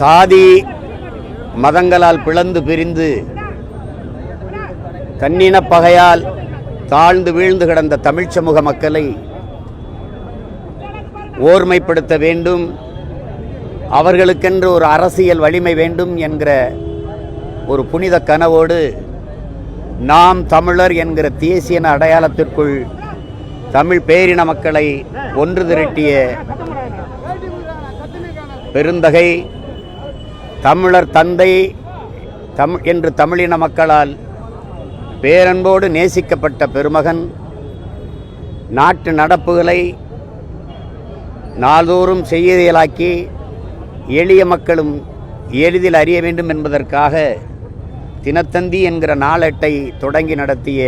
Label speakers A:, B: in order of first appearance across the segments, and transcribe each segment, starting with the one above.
A: சாதி மதங்களால் பிளந்து பிரிந்து தன்னின பகையால் தாழ்ந்து வீழ்ந்து கிடந்த தமிழ்ச் சமூக மக்களை ஓர்மைப்படுத்த வேண்டும். அவர்களுக்கென்று ஒரு அரசியல் வலிமை வேண்டும் என்கிற ஒரு புனித கனவோடு நாம் தமிழர் என்கிற தேசிய அடையாளத்திற்குள் தமிழ் பேரின மக்களை ஒன்று திரட்டிய பெருந்தகை தமிழர் தந்தை தம் என்று தமிழின மக்களால் பேரன்போடு நேசிக்கப்பட்ட பெருமகன் நாட்டு நடப்புகளை நாள்தோறும் செய்தியலாக்கி எளிய மக்களும் எளிதில் அறிய வேண்டும் என்பதற்காக தினத்தந்தி என்கிற நாளேட்டை தொடங்கி நடத்திய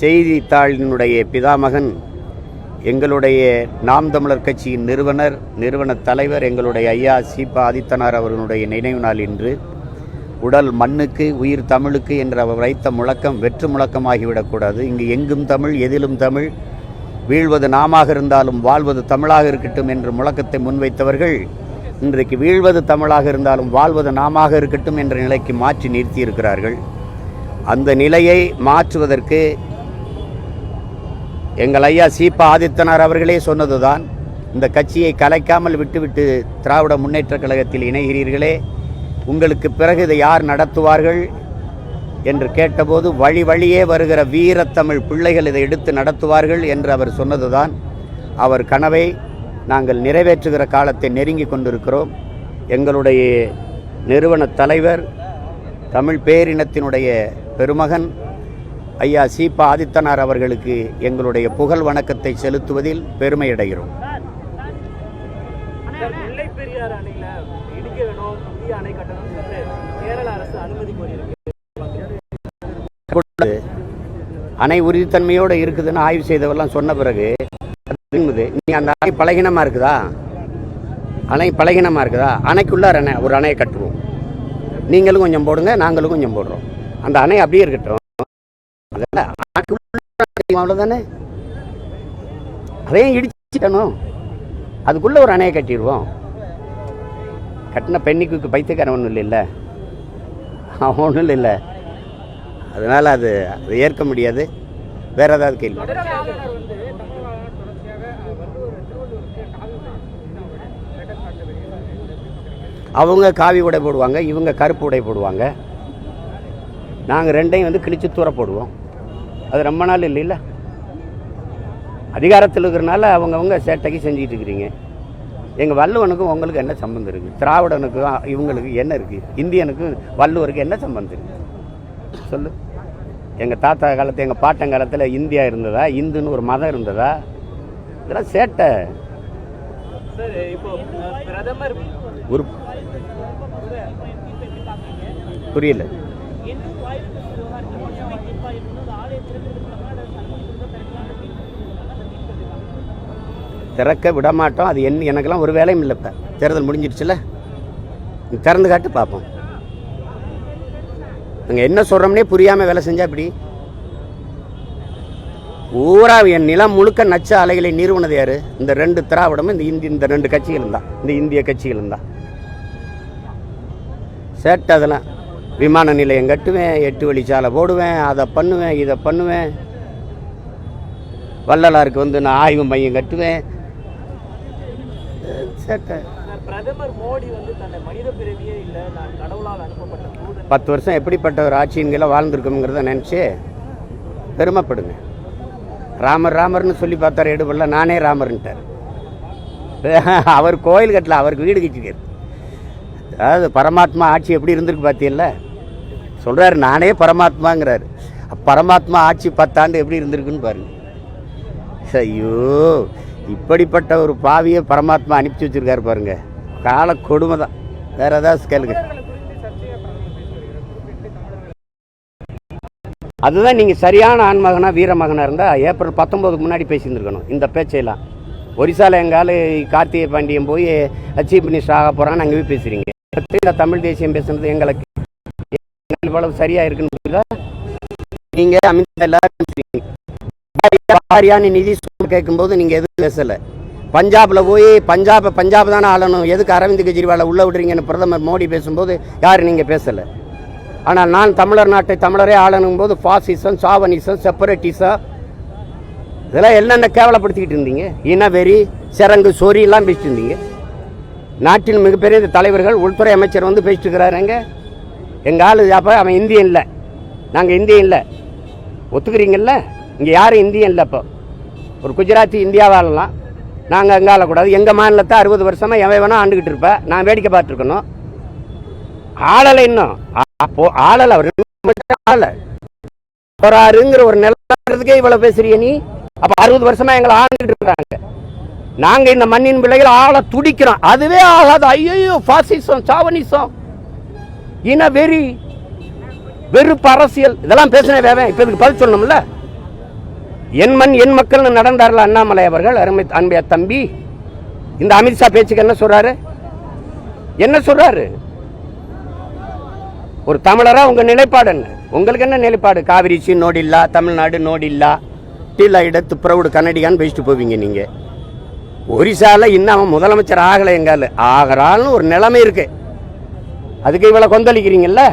A: செய்தித்தாளினுடைய பிதாமகன் எங்களுடைய நாம் தமிழர் கட்சியின் நிறுவனர் நிறுவன தலைவர் எங்களுடைய ஐயா சீபா ஆதித்தனார் அவர்களுடைய நினைவு நாள் இன்று. உடல் மண்ணுக்கு உயிர் தமிழுக்கு என்று அவர் வைத்த முழக்கம் வெற்று முழக்கமாகிவிடக்கூடாது இங்கு எங்கும் தமிழ் எதிலும் தமிழ். வீழ்வது நாமாக இருந்தாலும் வாழ்வது தமிழாக இருக்கட்டும் என்று முழக்கத்தை முன்வைத்தவர்கள் இன்றைக்கு வீழ்வது தமிழாக இருந்தாலும் வாழ்வது நாமாக இருக்கட்டும் என்ற நிலைக்கு மாற்றி நிறுத்தியிருக்கிறார்கள். அந்த நிலையை மாற்றுவதற்கு எங்கள் ஐயா சீபா ஆதித்தனார் அவர்களே சொன்னதுதான் இந்த கட்சியை கலைக்காமல் விட்டுவிட்டு திராவிட முன்னேற்றக் கழகத்தில் இணைகிறீர்களே உங்களுக்கு பிறகு இதை யார் நடத்துவார்கள் என்று கேட்டபோது வழி வழியே வருகிற வீரத்தமிழ் பிள்ளைகள் இதை எடுத்து நடத்துவார்கள் என்று அவர் சொன்னதுதான். அவர் கனவை நாங்கள் நிறைவேற்றுகிற காலத்தை நெருங்கி கொண்டிருக்கிறோம். எங்களுடைய நிறுவன தலைவர் தமிழ் பேரினத்தினுடைய பெருமகன் ஐயா சீபா ஆதித்தனார் அவர்களுக்கு எங்களுடைய புகழ் வணக்கத்தை செலுத்துவதில் பெருமை அடைகிறோம்.
B: அணை
A: உறுதித்தன்மையோடு இருக்குதுன்னு ஆய்வு செய்தவெல்லாம் சொன்ன பிறகு அது நீ அந்த அணை பலகீனமாக இருக்குதா? அணை பலகீனமாக இருக்குதா? அணைக்குள்ளார் அணை ஒரு அணையை கட்டுவோம். நீங்களும் கொஞ்சம் போடுங்க நாங்களும் கொஞ்சம் போடுறோம். அந்த அணை அப்படியே இருக்கட்டும். அவ்வளோதானே அதையும் இடிச்சிட்டணும். அதுக்குள்ளே ஒரு அணையை கட்டிடுவோம். கட்டின பெண்ணிக்கு பைத்தியக்காரன் ஒன்றும் இல்லைல்ல. அவன் ஒன்றும் இல்லை அதனால் அது அதை ஏற்க முடியாது. வேற ஏதாவது கேள்வி? அவங்க காவி உடை போடுவாங்க இவங்க கருப்பு உடை போடுவாங்க. நாங்கள் ரெண்டையும் வந்து கிழிச்சு தூர போடுவோம். அது ரொம்ப நாள் இல்லைல்ல. அதிகாரத்தில் இருக்கிறனால அவங்கவுங்க சேட்டைக்கு செஞ்சுக்கிட்டு இருக்கிறீங்க எங்கள் வள்ளுவனுக்கும் உங்களுக்கு என்ன சம்பந்தம் இருக்குது திராவிடனுக்கும் இவங்களுக்கு என்ன இருக்குது இந்தியனுக்கும் வள்ளுவருக்கு என்ன சம்பந்தம் இருக்குது சொல்லு. எங்கள் தாத்தா காலத்து எங்கள் பாட்டன் காலத்தில் இந்தியா இருந்ததா? இந்துன்னு ஒரு மதம் இருந்ததா? இதெல்லாம் சேட்டை. ஒரு புரியல. திறக்க விட மாட்டோம் அது என் எனக்கெல்லாம் ஒரு வேலையும் இல்லை இப்போ. தேர்தல் முடிஞ்சிடுச்சுல? திறந்து காட்டு பார்ப்போம் நாங்கள் என்ன சொல்கிறோம்னே புரியாமல் வேலை செஞ்சால் இப்படி ஊரா என் நிலம் முழுக்க நச்ச அலைகளை நிறுவனது யார்? இந்த ரெண்டு திராவிடமும் இந்த இந்தி இந்த ரெண்டு கட்சிகளும் தான். இந்த இந்திய கட்சிகளும் தான். சேட்டை அதெல்லாம். விமான நிலையம் கட்டுவேன் எட்டு வழிச்சாலை போடுவேன் அதை பண்ணுவேன் இதை பண்ணுவேன். வள்ளலாருக்கு வந்து நான் ஆய்வு மையம் கட்டுவேன். சேட்டை
B: பிரதமர் மோடி வந்து தன்னை மனித பிறவியே இல்லை நான் கடவுளால் அனுப்பப்பட்ட தூதன்.
A: பத்து வருஷம் எப்படிப்பட்ட ஒரு ஆட்சியன்களை வாழ்ந்துருக்கோங்கிறத நினச்சி பெருமைப்படுங்க. ராமர் ராமர்னு சொல்லி பார்த்தாரு எடுபடல நானே ராமர்ன்ட்டார். அவர் கோயில் கட்டல அவருக்கு வீடு கட்டிருக்காரு அதாவது பரமாத்மா ஆட்சி எப்படி இருந்திருக்கு பார்த்தீங்கல்ல சொல்கிறாரு நானே பரமாத்மாங்கிறாரு. பரமாத்மா ஆட்சி பத்தாண்டு எப்படி இருந்திருக்குன்னு பாருங்க. ஐயோ இப்படிப்பட்ட ஒரு பாவியை பரமாத்மா அனுப்பிச்சி வச்சிருக்காரு பாருங்க. கால கொடுமை தான் வேற ஏதாவது கேளுங்க. அதுதான் நீங்கள் சரியான ஆண்மகனா வீரமகனாக இருந்தால் ஏப்ரல் பத்தொம்போதுக்கு முன்னாடி பேசியிருந்துருக்கணும் இந்த பேச்சையெல்லாம். ஒரிசால எங்கால கார்த்திகை பாண்டியன் போய் சீஃப் மினிஸ்டர் ஆக போகிறான்னு அங்கே போய் பேசுகிறீங்க இந்த தமிழ் தேசியம் பேசுனது எங்களுக்கு எங்களுக்கு இவ்வளவு சரியாக இருக்குன்னு நீங்கள் அமித்ஷா எல்லாரும் பேசுறீங்க. நிதி கேட்கும்போது நீங்கள் எதுவும் பேசலை. பஞ்சாபில் போய் பஞ்சாப் பஞ்சாப் தானே ஆளணும். எதுக்கு அரவிந்த் கெஜ்ரிவாலை உள்ள விடுறீங்கன்னு பிரதமர் மோடி பேசும்போது யார் நீங்கள் பேசலை. ஆனால் நான் தமிழர் நாட்டை தமிழரே ஆளணும் போது ஃபாசிசம் சாவனிசம் செப்பரேட்டிசம் இதெல்லாம் என்னென்ன கேவலப்படுத்திக்கிட்டு இருந்தீங்க? இனவெறி சிறங்கு சொரியெல்லாம் பேசிட்டு இருந்தீங்க. நாட்டின் மிகப்பெரிய தலைவர்கள் உள்துறை அமைச்சர் வந்து பேசிட்டு இருக்கிறாருங்க எங்கள் ஆள் அப்போ அவன் இந்தியன் இல்லை. நாங்கள் இந்தியன் இல்லை. ஒத்துக்கிறீங்கல்ல? இங்கே யாரும் இந்தியன் இல்லை இப்போ ஒரு குஜராத்தி இந்தியாவை ஆளலாம் நாங்கள் அங்கே ஆளக்கூடாது. எங்கள் மாநிலத்தை அறுபது வருஷமாக எவன் வேணால் ஆண்டுகிட்டு இருப்பேன் நான் வேடிக்கை பார்த்துருக்கணும். ஆளலை இன்னும். அப்போ ஆளலை அவர் ஆளலை. போறாருங்கிற ஒரு நிலத்துக்கே இவ்வளோ பேசுறிய நீ? அப்போ அறுபது வருஷமாக எங்களை ஆண்டுகிட்டு இருக்கிறாங்க. நாங்கள் இந்த மண்ணின் பிள்ளைகள் ஆள துடிக்கிறோம். அதுவே ஆகாது. ஐயோ ஃபாசிசம் சாவனிசம் இன வெறி வெறுப்பு அரசியல். இதெல்லாம் பேசின வேவன் இப்போ இதுக்கு பதில் சொல்லணும்ல? என் மண் என் மக்கள்னு நடந்தார்ல அண்ணாமலை அவர்கள் அருமை அன்பைய தம்பி. இந்த அமித்ஷா பேச்சுக்கு என்ன சொல்றாரு? என்ன சொல்றாரு? ஒரு தமிழரா உங்க நிலைப்பாடு என்ன? உங்களுக்கு என்ன நிலைப்பாடு? காவிரி சி நோடில்லா தமிழ்நாடு நோடில்லா டீலா இடத்து பிரவுடு கன்னடியான்னு பேசிட்டு போவீங்க நீங்க. ஒரிசால இன்னும் அவன் முதலமைச்சர் ஆகலை எங்கால. ஆகிறான்னு ஒரு நிலைமை இருக்கு. அதுக்கு இவ்வளோ கொந்தளிக்கிறீங்கல்ல?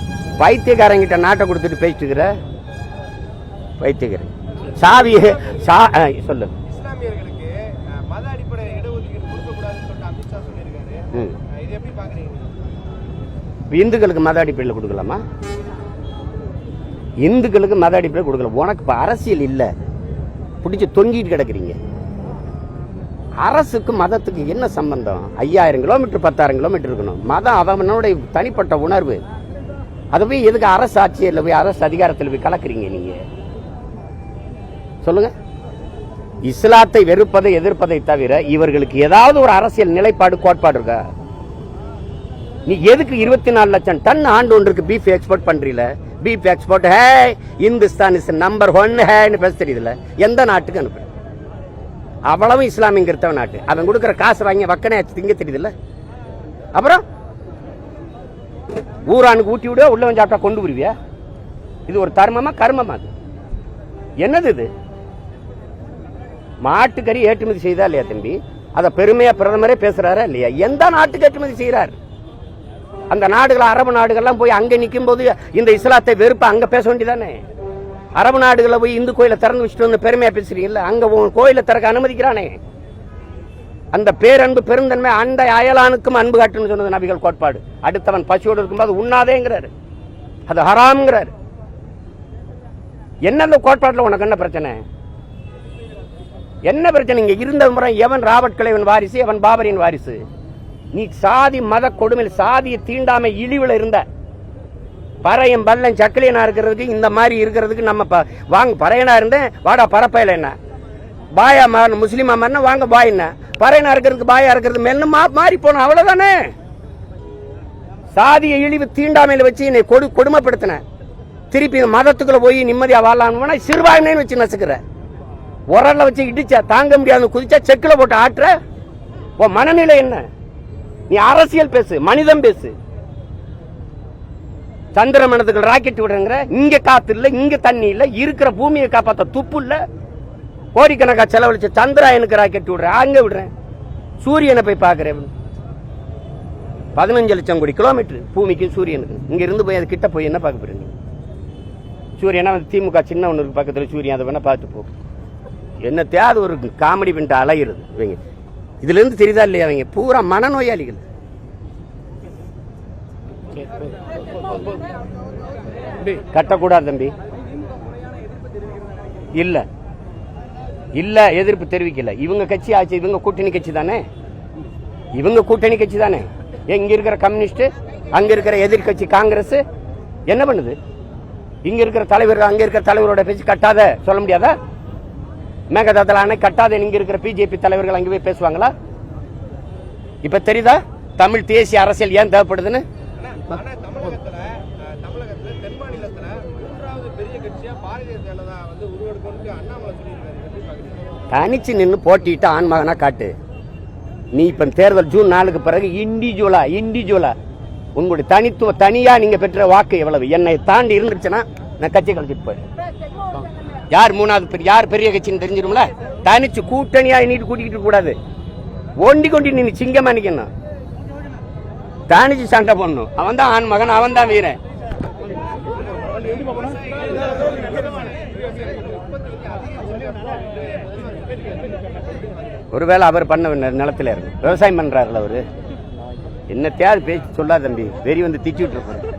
A: பைத்தியக்காரங்கிட்ட நாட்டை கொடுத்துட்டு பேசிட்டு இருக்கிற பைத்தியக்காரன் சாவி சா சொல்லு. இந்துக்களுக்கு மத அடிப்படையில் கொடுக்கலாமா? இந்துக்களுக்கு மத அடிப்படையில் கொடுக்கல. உனக்கு இப்போ அரசியல் இல்லை. பிடிச்சி தொங்கிட்டு கிடக்குறீங்க. அரசுக்கு மதத்துக்கு என்ன சம்பந்தம்? ஐயாயிரம் கிலோமீட்டர் பத்தாயிரம் கிலோமீட்டர் இருக்கணும். மதம் அவனுடைய தனிப்பட்ட உணர்வு. அதை போய் எதுக்கு அரசு ஆட்சியில் போய் அரசு அதிகாரத்தில் போய் கலக்குறீங்க நீங்கள் சொல்லுங்க. இஸ்லாத்தை வெறுப்பதை எதிர்ப்பதை தவிர இவர்களுக்கு ஏதாவது ஒரு அரசியல் நிலைப்பாடு கோட்பாடு இருக்கா? நீ எதுக்கு இருபத்தி நாலு லட்சம் டன் ஆண்டு ஒன்றுக்கு பீஃப் எக்ஸ்போர்ட் பண்றீல? Beef export hey Hindustan is number one ஹேன்னு பேச தெரியுதுல எந்த நாட்டுக்கு அனுப்பு? அவ்வளவும் இஸ்லாமிய கிறிஸ்தவ நாட்டு. அவன் கொடுக்குற காசு வாங்கி வக்கனை ஆச்சு திங்க தெரியுதுல்ல? அப்புறம் ஊரானுக்கு ஊட்டி விடுவா உள்ள சாப்பிட்டா கொண்டு வருவியா? இது ஒரு தர்மமா கர்மமா அது? என்னது இது? மாட்டுக்கறி ஏற்றுமதி செய்தா இல்லையா தம்பி? அதை பெருமையா பிரதமரே பேசுறாரா இல்லையா? எந்த நாட்டுக்கு ஏற்றுமதி செய்யறாரு அந்த நாடுகள் அரபு நாடுகள்லாம் போய் அங்கே நிற்கும் போது இந்த இஸ்லாத்தை வெறுப்பு அங்கே பேச வேண்டியதானே? அரபு நாடுகளை போய் இந்து கோயிலை திறந்து வச்சுட்டு வந்து பெருமையாக பேசுறீங்கல்ல? அங்கே கோயிலை திறக்க அனுமதிக்கிறானே. அந்த பேரன்பு பெருந்தன்மை அண்டை அயலானுக்கும் அன்பு காட்டுன்னு சொன்னது நபிகள் கோட்பாடு. அடுத்தவன் பசியோடு இருக்கும்போது உண்ணாதேங்கிறாரு. அது ஹராம்ங்கிறாரு. என்ன அந்த கோட்பாட்டில் உனக்கு என்ன பிரச்சனை? என்ன பிரச்சனை? இங்கே இருந்த முறை எவன் ராபர்ட் கிளைவன் வாரிசு எவன் பாபரின் வாரிசு? நீ சாதி மத கொடுமையில் சாதிய தீண்டாமை இழிவுல இருந்த. பறையும் பல்லம் சக்கிலியனா இருக்கிறதுக்கு இந்த மாதிரி இருக்கிறதுக்கு நம்ம ப- வாங்க பறையனா இருந்தேன் வாடா பரப்பையில என்ன? பாயா மாறன் முஸ்லீமா மாறினா வாங்க பாய் என்ன? பறையனா இருக்கிறதுக்கு பாயா இருக்கிறது மென்னு மாறி போனோம். அவ்வளவுதானே? சாதிய இழிவு தீண்டாமையில வச்சு என்னை கொடு கொடுமைப்படுத்தின. திருப்பி மதத்துக்குள்ள போய் நிம்மதியா வாழலாம்னு சிறுபான்மைன்னு வச்சு நசுக்கிற. உரல்ல வச்சு இடிச்சா தாங்க முடியாத குதிச்சா செக்கில் போட்டு ஆட்டுற. உன் மனநிலை என்ன? நீ அரசியல் பேசு மனிதம் பேசு. சந்திர மனதுக்கு ராக்கெட் விடுறங்கிற. இங்க காத்து இல்லை இங்க தண்ணி இல்லை இருக்கிற பூமியை காப்பாற்ற துப்பு இல்லை. கோடிக்கணக்காக செலவழிச்ச சந்திராயனுக்கு ராக்கெட் விடுறேன் அங்கே விடுறேன். சூரியனை போய் பார்க்குறேன். பதினஞ்சு லட்சம் கோடி கிலோமீட்டர் பூமிக்கு சூரியனுக்கு. இங்கே இருந்து போய் அது கிட்ட போய் என்ன பார்க்க போறீங்க? சூரியனா வந்து திமுக சின்ன ஒன்று பக்கத்தில் சூரியன் அதை வேணால் பார்த்து போ. என்ன தேவை ஒரு காமெடி பண்ணிட்டு அலையிறது? இவங்க. இதுலேருந்து தெரியுதா இல்லையா அவங்க பூரா மனநோயாளிகள். கட்டக்கூடாது தம்பி. இல்லை. இல்லை எதிர்ப்பு தெரிவிக்கல. இவங்க கட்சி ஆச்சு இவங்க கூட்டணி கட்சி தானே? இவங்க கூட்டணி கட்சி தானே? இங்க இருக்கிற கம்யூனிஸ்ட் அங்க இருக்கிற எதிர்க்கட்சி காங்கிரஸ் என்ன பண்ணுது? இங்க இருக்கிற தலைவர் அங்க இருக்கிற தலைவரோட பேச்சு கட்டாத சொல்ல முடியாதா? மேகதாதல அணை கட்டாத இங்க இருக்கிற பிஜேபி தலைவர்கள் அங்கே போய் பேசுவாங்களா? இப்ப தெரியுதா? தமிழ் தேசிய அரசியல் ஏன் தேவைப்படுதுன்னு? தனிச்சு நின்று போட்டிட்டு ஆண்மகனாக காட்டு. நீ இப்ப தேர்தல் ஜூன் நாலுக்கு பிறகு இண்டிவிஜுவலா இண்டிவிஜுவலா உங்களுடைய தனித்துவ தனியா நீங்க பெற்ற வாக்கு எவ்வளவு? என்னை தாண்டி இருந்துருச்சுன்னா நான் கட்சி கழிச்சிட்டு போய் யார் மூணாவது பெரிய யார் பெரிய கட்சின்னு தெரிஞ்சிடும்ல தனிச்சு கூட்டணியா நீட்டு கூட்டிக்கிட்டு கூடாது. ஒண்டி கொண்டி நின்று சிங்கமா நிக்கணும். தனிச்சு சண்டை போடணும். அவன் தான் ஆண் மகன் அவன் தான் வீரன். ஒருவேளை அவர் பண்ண நிலத்தில் நிலத்துல விவசாயம் பண்ணுறாருல அவர். என்ன தேவை பேச்சு சொல்லாத தம்பி. வெறி வந்து திச்சு விட்டுருப்பாரு